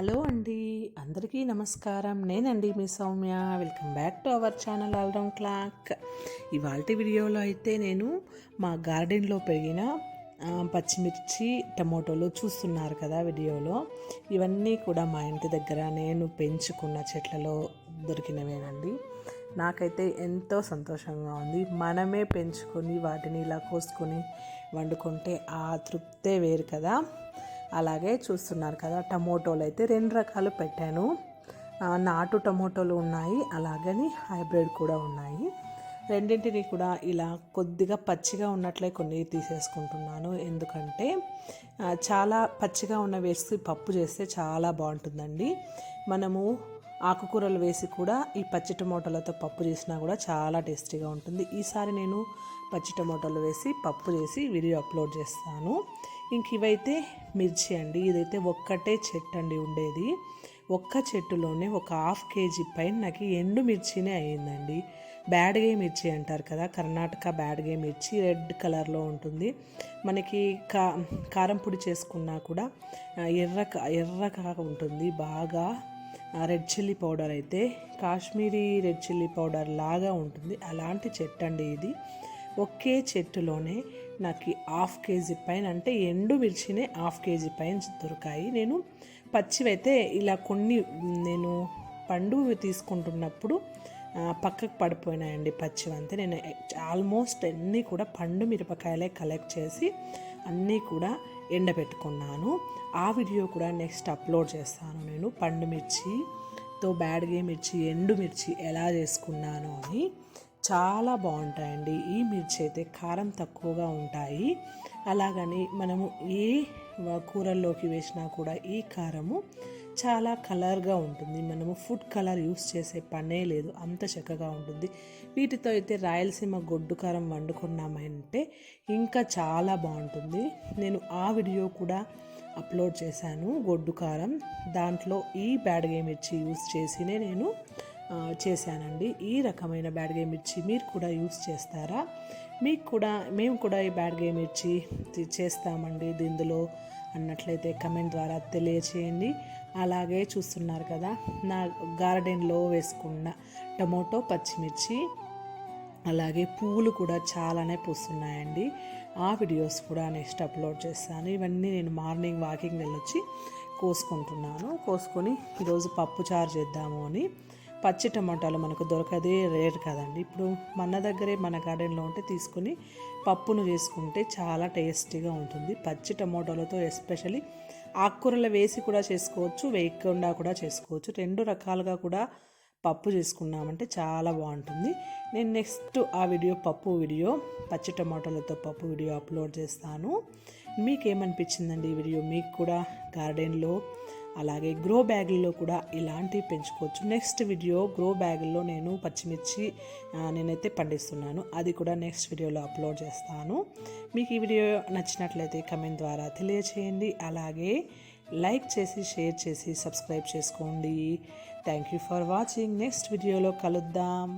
Hello అండి అందరికీ నమస్కారం. నేనండి మీ Soumya. Welcome back to our channel all round clock ఇవాళ వీడియోలో అయితే నేను మా గార్డెన్లో పెరిగిన పచ్చిమిర్చి టమోటోలు చూస్తున్నారు కదా వీడియోలో. ఇవన్నీ కూడా మా ఇంటి దగ్గర నేను పెంచుకున్న చెట్లలో దొరికినవేనండి. నాకైతే ఎంతో సంతోషంగా ఉంది. మనమే పెంచుకొని వాటిని ఇలా కోసుకొని వండుకుంటే ఆ తృప్తే వేరు కదా. అలాగే చూస్తున్నారు కదా టమోటోలు అయితే రెండు రకాలు పెట్టాను. నాటు టమోటోలు ఉన్నాయి అలాగని హైబ్రిడ్ కూడా ఉన్నాయి. రెండింటిని కూడా ఇలా కొద్దిగా పచ్చిగా ఉన్నట్లే కొన్ని తీసేసుకుంటున్నాను. ఎందుకంటే చాలా పచ్చిగా ఉన్న వేసి పప్పు చేస్తే చాలా బాగుంటుందండి. మనము ఆకుకూరలు వేసి కూడా ఈ పచ్చి టమోటాలతో పప్పు చేసినా కూడా చాలా టేస్టీగా ఉంటుంది. ఈసారి నేను పచ్చి టమోటాలు వేసి పప్పు చేసి వీడియో అప్లోడ్ చేస్తాను. ఇంక ఇవైతే మిర్చి అండి. ఇదైతే ఒక్కటే చెట్టు అండి ఉండేది. ఒక్క చెట్టులోనే ఒక హాఫ్ కేజీ పైన నాకు ఎండు మిర్చినే అయ్యిందండి. బ్యాడ్గే మిర్చి అంటారు కదా కర్ణాటక బ్యాడ్గే మిర్చి రెడ్ కలర్లో ఉంటుంది. మనకి కా కారం పొడి చేసుకున్నా కూడా ఎర్ర ఎర్రగా ఉంటుంది బాగా. రెడ్ చిల్లీ పౌడర్ అయితే కాశ్మీరీ రెడ్ చిల్లీ పౌడర్ లాగా ఉంటుంది. అలాంటి చెట్టు అండి ఇది. ఒకే చెట్టులోనే నాకు హాఫ్ కేజీ పైన అంటే ఎండు మిర్చినే హాఫ్ కేజీ పైన దొరికాయి. నేను పచ్చివైతే ఇలా కొన్ని నేను పండు తీసుకుంటున్నప్పుడు పక్కకు పడిపోయినాయండి పచ్చివంతే నేను ఆల్మోస్ట్ అన్నీ కూడా పండు మిరపకాయలే కలెక్ట్ చేసి అన్నీ కూడా ఎండబెట్టుకున్నాను. ఆ వీడియో కూడా నెక్స్ట్ అప్లోడ్ చేస్తాను నేను. పండు మిర్చితో బ్యాడ్గే మిర్చి ఎండు మిర్చి ఎలా చేసుకున్నాను అని. చాలా బాగుంటాయండి. ఈ మిర్చి అయితే కారం తక్కువగా ఉంటాయి. అలాగని మనము ఏ కూరల్లోకి వేసినా కూడా ఈ కారము చాలా కలర్గా ఉంటుంది. మనము ఫుడ్ కలర్ యూస్ చేసే పనే లేదు. అంత చక్కగా ఉంటుంది. వీటితో అయితే రాయలసీమ గొడ్డు కారం వండుకున్నామంటే ఇంకా చాలా బాగుంటుంది. నేను ఆ వీడియో కూడా అప్లోడ్ చేశాను. గొడ్డు కారం. దాంట్లో ఈ బ్యాడ్గే మిర్చి యూస్ చేసినే నేను చేశానండి. ఈ రకమైన బ్యాడ్గే మిర్చి మీరు కూడా యూస్ చేస్తారా? మీకు కూడా మేము కూడా ఈ బ్యాడ్గే మిర్చి ఇచ్చి చేస్తామండి. దీనిలో అన్నట్లయితే కమెంట్ ద్వారా తెలియచేయండి. అలాగే చూస్తున్నారు కదా నా గార్డెన్లో వేసుకున్న టమోటో పచ్చిమిర్చి అలాగే పువ్వులు కూడా చాలానే పూస్తున్నాయండి. ఆ వీడియోస్ కూడా నెక్స్ట్ అప్లోడ్ చేస్తాను. ఇవన్నీ నేను మార్నింగ్ వాకింగ్ వెళ్ళొచ్చి కోసుకుంటున్నాను. కోసుకొని ఈరోజు పప్పు చారు చేద్దాము అని. పచ్చి టమాటాలు మనకు దొరకదే రేర్ కదండి. ఇప్పుడు మన దగ్గరే మన గార్డెన్లో ఉంటే తీసుకొని పప్పును చేసుకుంటే చాలా టేస్టీగా ఉంటుంది. పచ్చి టమాటాలతో ఎస్పెషల్లీ ఆకుకూరలు వేసి కూడా చేసుకోవచ్చు వేయకుండా కూడా చేసుకోవచ్చు. రెండు రకాలుగా కూడా పప్పు చేసుకున్నామంటే చాలా బాగుంటుంది. నేను నెక్స్ట్ ఆ వీడియో పప్పు వీడియో పచ్చి టమాటాలతో పప్పు వీడియో అప్లోడ్ చేస్తాను. మీకేమనిపించిందండి ఈ వీడియో? మీకు కూడా గార్డెన్లో అలాగే గ్రో బ్యాగుల్లో కూడా ఇలాంటివి పెంచుకోవచ్చు. నెక్స్ట్ వీడియో గ్రో బ్యాగుల్లో నేను పచ్చిమిర్చి నేనైతే పండిస్తున్నాను. అది కూడా నెక్స్ట్ వీడియోలో అప్లోడ్ చేస్తాను. మీకు ఈ వీడియో నచ్చినట్లయితే కమెంట్ ద్వారా తెలియచేయండి. అలాగే లైక్ చేసి షేర్ చేసి సబ్స్క్రైబ్ చేసుకోండి. Thank you for watching next వీడియోలో కలుద్దాం.